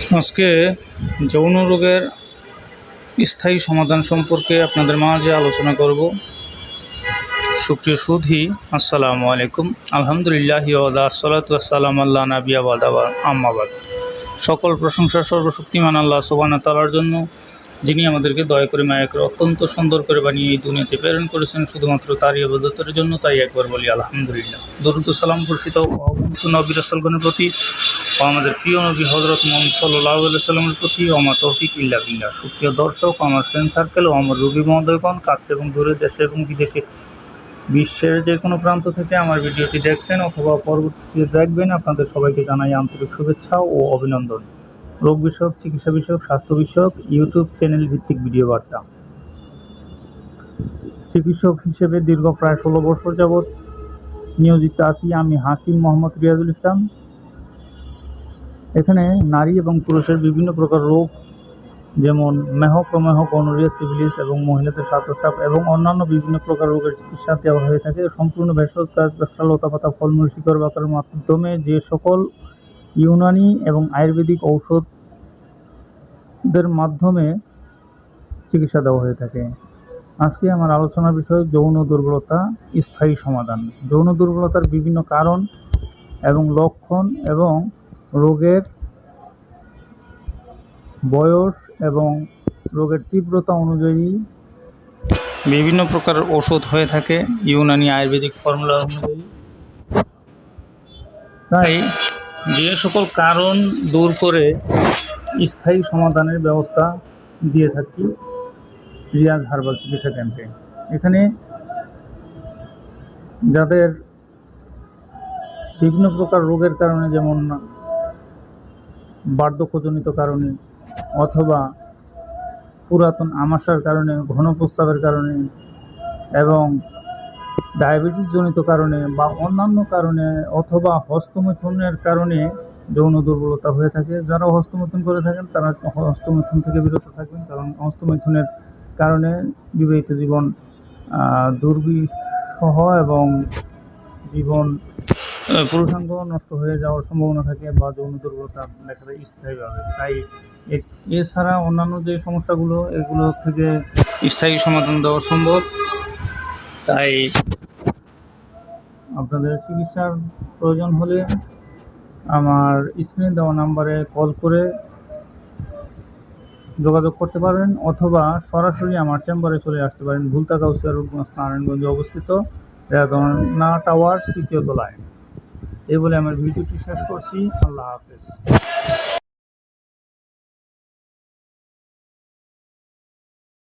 আজকে যৌন রোগের স্থায়ী সমাধান সম্পর্কে আপনাদের মাঝে আলোচনা করব। সুপ্রিয় সুধি, আসসালামু আলাইকুম। আলহামদুলিল্লাহ সালাতাম আল্লাহ নাবিয়াবাদ আম্মাবাদ সকল প্রশংসা সর্বশক্তিমান আল্লাহ সোবানা তালার জন্য, যিনি আমাদেরকে দয়া করে মায়া করে অত্যন্ত সুন্দর করে বানিয়ে এই দুনিয়াতে প্রেরণ করেছেন। শুধুমাত্র তারই আবাদতের জন্য তাই একবার বলি, আলহামদুলিল্লাহ। দরুদ সালাম বর্ষিত নবী প্রতি ও আমাদের প্রিয় নবী হজরত মোহাম্মদ সাল্লাহ সাল্লামের প্রতি আমার তৌফিক ইল্লা বিল্লাহ। সুপ্রিয় দর্শক, আমার ফ্রেন্ড সার্কেল ও আমার রোগী মহোদয়গণ, কাছে এবং দূরে দেশে এবং বিদেশে, বিশ্বের যে কোনো প্রান্ত থেকে আমার ভিডিওটি দেখছেন অথবা পরবর্তীতে দেখবেন, আপনাদের সবাইকে জানাই আন্তরিক শুভেচ্ছা ও অভিনন্দন। রোগ বিষয়ক, চিকিৎসা বিষয়ক, স্বাস্থ্য বিষয়ক, ইউটিউব চ্যানেল ভিত্তিক ভিডিও বার্তা। চিকিৎসক হিসেবে দীর্ঘ প্রায় ষোলো বছর যাবৎ নিয়োজিত আছি আমি হাকিম মোহাম্মদ রিয়াজুল ইসলাম। এখানে নারী এবং পুরুষের বিভিন্ন প্রকার রোগ যেমন মেহ, প্রমেহ গনোরিয়া সিভিলিস এবং মহিলাদের স্বাস্থ্যচাপ এবং অন্যান্য বিভিন্ন প্রকার রোগের চিকিৎসা দেওয়া হয়ে থাকে। সম্পূর্ণ ভেষজ গাছ গাছরা লতাপাতা ফলমূল, শিকড় বাকার মাধ্যমে যে সকল ইউনানি এবং আয়ুর্বেদিক ঔষধদের মাধ্যমে চিকিৎসা দেওয়া হয়ে থাকে। আজকে আমার আলোচনার বিষয় যৌন দুর্বলতা, স্থায়ী সমাধান। যৌন দুর্বলতার বিভিন্ন কারণ এবং লক্ষণ এবং রোগের বয়স এবং রোগের তীব্রতা অনুযায়ী বিভিন্ন প্রকার ওষুধ হয়ে থাকে, ইউনানি আয়ুর্বেদিক ফর্মুলা অনুযায়ী। তাই যে সকল কারণ দূর করে স্থায়ী সমাধানের ব্যবস্থা দিয়ে থাকি রিয়াজ হার্বাল চিকিৎসা ক্যাম্পে। এখানে যাদের বিভিন্ন প্রকার রোগের কারণে যেমন বার্ধক্যজনিত কারণে অথবা পুরাতন আমাশার কারণে, ঘন প্রস্রাবের কারণে এবং ডায়াবেটিসজনিত কারণে বা অন্যান্য কারণে অথবা হস্তমৈথুনের কারণে যৌন দুর্বলতা হয়ে থাকে। যারা হস্তমৈথুন করে থাকেন, তারা হস্তমৈথুন থেকে বিরত থাকবেন কারণ হস্তমৈথুনের কারণে বিবাহিত জীবন দুর্বিষহ এবং জীবন পুরুষাঙ্গ নষ্ট হয়ে যাওয়ার সম্ভাবনা থাকে বা যৌন দুর্বলতা দেখা যায় স্থায়ীভাবে। তাই এছাড়া অন্যান্য যে সমস্যাগুলো, এগুলো থেকে স্থায়ী সমাধান দেওয়া সম্ভব। তাই আপনাদের চিকিৎসার প্রয়োজন হলে আমার স্ক্রিনে দেওয়া নাম্বারে কল করে যোগাযোগ করতে পারেন অথবা সরাসরি আমার চেম্বারে চলে আসতে পারেন ভুলতা কাউসিয়া রূপগঞ্জ নারায়ণগঞ্জে অবস্থিত রেদনা টাওয়ার তৃতীয় তলায়। এই বলে আমার ভিডিওটি শেষ করছি। আল্লাহ হাফেজ।